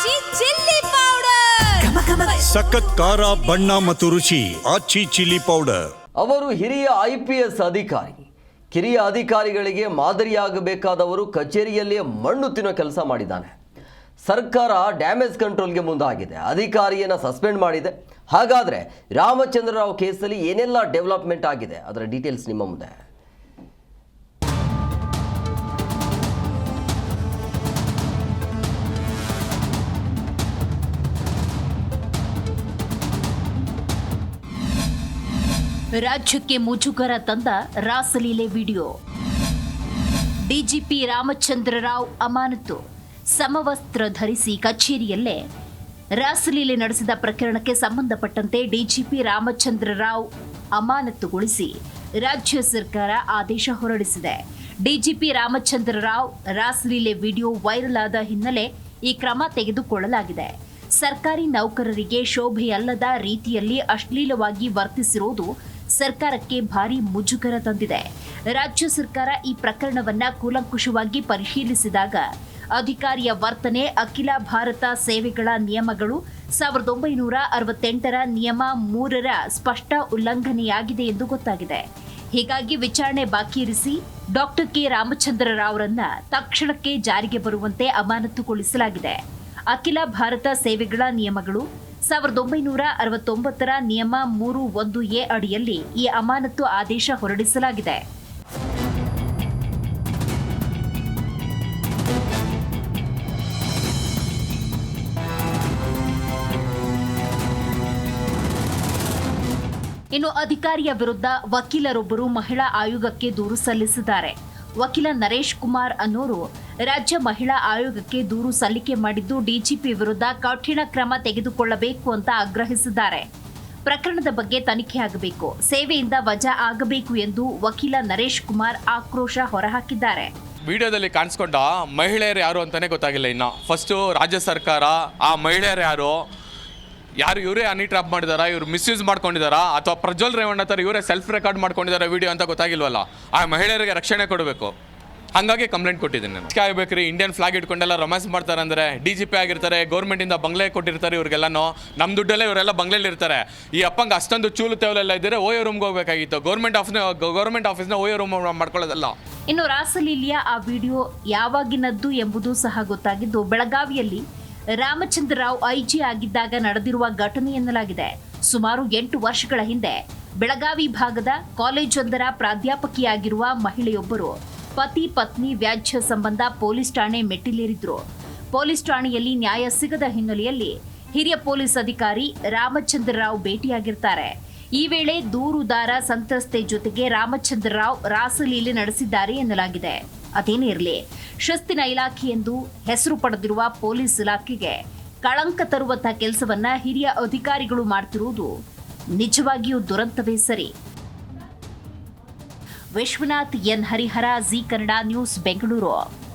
ಆಚಿ chilli powder. ಸಖತ್ ಖಾರ ಬಣ್ಣ ಮತ್ತು ರುಚಿ ಆಚಿ ಚಿಲ್ಲಿ ಪೌಡರ್. ಅವರು ಹಿರಿಯ ಐ ಪಿ ಎಸ್ ಅಧಿಕಾರಿ. ಕಿರಿಯ ಅಧಿಕಾರಿಗಳಿಗೆ ಮಾದರಿಯಾಗಬೇಕಾದವರು ಕಚೇರಿಯಲ್ಲಿಯೇ ಮಣ್ಣು ತಿನ್ನೋ ಕೆಲಸ ಮಾಡಿದ್ದಾನೆ. ಸರ್ಕಾರ ಡ್ಯಾಮೇಜ್ ಕಂಟ್ರೋಲ್ಗೆ ಮುಂದಾಗಿದೆ. ಅಧಿಕಾರಿಯನ್ನು ಸಸ್ಪೆಂಡ್ ಮಾಡಿದೆ. ಹಾಗಾದರೆ ರಾಮಚಂದ್ರ ರಾವ್ ಕೇಸಲ್ಲಿ ಏನೆಲ್ಲ ಡೆವಲಪ್ಮೆಂಟ್ ಆಗಿದೆ? ಅದರ ಡೀಟೇಲ್ಸ್ ನಿಮ್ಮ ಮುಂದೆ. ರಾಜ್ಯಕ್ಕೆ ಮುಜುಗರ ತಂದ ರಾಸಲೀಲೆ ವಿಡಿಯೋ. ಡಿಜಿಪಿ ರಾಮಚಂದ್ರ ರಾವ್ ಅಮಾನತು. ಸಮವಸ್ತ್ರ ಧರಿಸಿ ಕಚೇರಿಯಲ್ಲೇ. ರಾಸಲೀಲೆ ನಡೆಸಿದ ಪ್ರಕರಣಕ್ಕೆ ಸಂಬಂಧಪಟ್ಟಂತೆ ಡಿಜಿಪಿ ರಾಮಚಂದ್ರ ರಾವ್ ಅಮಾನತುಗೊಳಿಸಿ ರಾಜ್ಯ ಸರ್ಕಾರ ಆದೇಶ ಹೊರಡಿಸಿದೆ. ಡಿಜಿಪಿ ರಾಮಚಂದ್ರ ರಾವ್ ರಾಸಲೀಲೆ ವಿಡಿಯೋ ವೈರಲ್ ಆದ ಹಿನ್ನೆಲೆ ಈ ಕ್ರಮ ತೆಗೆದುಕೊಳ್ಳಲಾಗಿದೆ. ಸರ್ಕಾರಿ ನೌಕರರಿಗೆ ಶೋಭೆಯಲ್ಲದ ರೀತಿಯಲ್ಲಿ ಅಶ್ಲೀಲವಾಗಿ ವರ್ತಿಸಿರುವುದು ಸರ್ಕಾರಕ್ಕೆ ಭಾರಿ ಮುಜುಗರ ತಂದಿದೆ. ರಾಜ್ಯ ಸರ್ಕಾರ ಈ ಪ್ರಕರಣವನ್ನ ಕೂಲಂಕುಷವಾಗಿ ಪರಿಶೀಲಿಸಿದಾಗ ಅಧಿಕಾರಿಯ ವರ್ತನೆ, ಅಖಿಲ ಭಾರತ ಸೇವೆಗಳ ನಿಯಮಗಳು ಸಾವಿರದ ಒಂಬೈನೂರ ಅರವತ್ತೆಂಟರ ನಿಯಮ ಮೂರರ ಸ್ಪಷ್ಟ ಉಲ್ಲಂಘನೆಯಾಗಿದೆ ಎಂದು ಗೊತ್ತಾಗಿದೆ. ಹೀಗಾಗಿ ವಿಚಾರಣೆ ಬಾಕಿ ಇರಿಸಿ ಡಾಕ್ಟರ್ ಕೆ ರಾಮಚಂದ್ರ ರಾವ್ರನ್ನ ತಕ್ಷಣಕ್ಕೆ ಜಾರಿಗೆ ಬರುವಂತೆ ಅಮಾನತುಗೊಳಿಸಲಾಗಿದೆ. ಅಖಿಲ ಭಾರತ ಸೇವೆಗಳ ನಿಯಮಗಳು ಸಾವಿರದ ಒಂಬೈನೂರ ಅರವತ್ತೊಂಬತ್ತರ ನಿಯಮ ಮೂರು ಒಂದು ಎ ಅಡಿಯಲ್ಲಿ ಈ ಅಮಾನತು ಆದೇಶ ಹೊರಡಿಸಲಾಗಿದೆ. ಇನ್ನು ಅಧಿಕಾರಿಯ ವಿರುದ್ಧ ವಕೀಲರೊಬ್ಬರು ಮಹಿಳಾ ಆಯೋಗಕ್ಕೆ ದೂರು ಸಲ್ಲಿಸಿದ್ದಾರೆ. ವಕೀಲ ನರೇಶ್ ಕುಮಾರ್ ಅನ್ನೋರು ರಾಜ್ಯ ಮಹಿಳಾ ಆಯೋಗಕ್ಕೆ ದೂರು ಸಲ್ಲಿಕೆ ಮಾಡಿದ್ದು ಡಿಜಿಪಿ ವಿರುದ್ಧ ಕಠಿಣ ಕ್ರಮ ತೆಗೆದುಕೊಳ್ಳಬೇಕು ಅಂತ ಆಗ್ರಹಿಸಿದ್ದಾರೆ. ಪ್ರಕರಣದ ಬಗ್ಗೆ ತನಿಖೆ ಆಗಬೇಕು. ಸೇವೆಯಿಂದ ವಜಾ ಆಗಬೇಕು ಎಂದು ವಕೀಲ ನರೇಶ್ ಕುಮಾರ್ ಆಕ್ರೋಶ ಹೊರಹಾಕಿದ್ದಾರೆ. ವಿಡಿಯೋದಲ್ಲಿ ಕಾಣಿಸ್ಕೊಂಡ ಮಹಿಳೆಯರು ಯಾರು ಅಂತಾನೆ ಗೊತ್ತಾಗಿಲ್ಲ ಇನ್ನು. ಫಸ್ಟು ರಾಜ್ಯ ಸರ್ಕಾರ ಆ ಮಹಿಳೆಯರು ಯಾರು? ಯಾರು ಇವರೇ ಅನಿ ಟ್ರಾಪ್ ಮಾಡಿದಾರಾ? ಇವ್ರು ಮಿಸ್ಯೂಸ್ ಮಾಡ್ಕೊಂಡಿದಾರಾ? ಅಥವಾ ಪ್ರಜ್ವಲ್ ರೇವಣ್ಣ ಥರ ಇವರೇ ಸೆಲ್ಫ್ ರೆಕಾರ್ಡ್ ಮಾಡ್ಕೊಂಡಿದ್ದಾರೆ ವಿಡಿಯೋ ಅಂತ ಗೊತ್ತಾಗಿಲ್ವಲ್ಲ? ಆ ಮಹಿಳೆಯರಿಗೆ ರಕ್ಷಣೆ ಕೊಡಬೇಕು. ಹಾಗಾಗಿ ಕಂಪ್ಲೇಂಟ್ ಕೊಟ್ಟಿದ್ದೀನಿ ನಾನು. ರೀ ಇಂಡಿಯನ್ ಫ್ಲಾಗ್ ಇಟ್ಕೊಂಡೆಲ್ಲ ರೊಮ್ಯಾನ್ಸ್ ಮಾಡ್ತಾರೆ ಅಂದರೆ ಡಿ ಜಿ ಪಿ ಆಗಿರ್ತಾರೆ ಗೌರ್ಮೆಂಟಿಂದ ಬಂಗ್ಲೆ ಕೊಟ್ಟಿರ್ತಾರೆ ಇವ್ರಿಗೆಲ್ಲನೂ. ನಮ್ಮ ದುಡ್ಡಲ್ಲೇ ಇವರೆಲ್ಲ ಬಂಗ್ಲೆಲಿ ಇರ್ತಾರೆ. ಈ ಅಪ್ಪಂಗೆ ಅಷ್ಟೊಂದು ಚೂಲು ತೇವಲೆಲ್ಲ ಇದ್ದರೆ ಓಯೋ ರೂಮ್ಗೆ ಹೋಗಬೇಕಾಗಿತ್ತು. ಗೌರ್ಮೆಂಟ್ ಆಫೀಸ್ನ ಗೌರ್ಮೆಂಟ್ ಆಫೀಸ್ನ ಓಯೋ ರೂಮ್ ಮಾಡ್ಕೊಳ್ಳೋದಲ್ಲ. ಇನ್ನು ರಾಸಲೀಲಿಯ ಆ ವಿಡಿಯೋ ಯಾವಾಗಿನದ್ದು ಎಂಬುದು ಸಹ ಗೊತ್ತಾಗಿದ್ದು ಬೆಳಗಾವಿಯಲ್ಲಿ ರಾಮಚಂದ್ರ ರಾವ್ ಐಜಿ ಆಗಿದ್ದಾಗ ನಡೆದಿರುವ ಘಟನೆ ಎನ್ನಲಾಗಿದೆ. ಸುಮಾರು ಎಂಟು ವರ್ಷಗಳ ಹಿಂದೆ ಬೆಳಗಾವಿ ಭಾಗದ ಕಾಲೇಜೊಂದರ ಪ್ರಾಧ್ಯಾಪಕಿಯಾಗಿರುವ ಮಹಿಳೆಯೊಬ್ಬರು ಪತಿ ಪತ್ನಿ ವ್ಯಾಜ್ಯ ಸಂಬಂಧ ಪೊಲೀಸ್ ಠಾಣೆ ಮೆಟ್ಟಿಲೇರಿದ್ರು. ಪೊಲೀಸ್ ಠಾಣೆಯಲ್ಲಿ ನ್ಯಾಯ ಸಿಗದ ಹಿನ್ನೆಲೆಯಲ್ಲಿ ಹಿರಿಯ ಪೊಲೀಸ್ ಅಧಿಕಾರಿ ರಾಮಚಂದ್ರ ರಾವ್ ಭೇಟಿಯಾಗಿರ್ತಾರೆ. ಈ ವೇಳೆ ದೂರುದಾರ ಸಂತ್ರಸ್ತೆ ಜೊತೆಗೆ ರಾಮಚಂದ್ರ ರಾವ್ ರಾಸಲೀಲೆ ನಡೆಸಿದ್ದಾರೆ ಎನ್ನಲಾಗಿದೆ. ಅದೇನೇ ಇರಲಿ, ಶಿಸ್ತಿನ ಇಲಾಖೆ ಎಂದು ಹೆಸರು ಪಡೆದಿರುವ ಪೊಲೀಸ್ ಇಲಾಖೆಗೆ ಕಳಂಕ ತರುವಂತಹ ಕೆಲಸವನ್ನ ಹಿರಿಯ ಅಧಿಕಾರಿಗಳು ಮಾಡ್ತಿರುವುದು ನಿಜವಾಗಿಯೂ ದುರಂತವೇ ಸರಿ. Vishwanath N Harihara, Zee Kannada news, Bengaluru.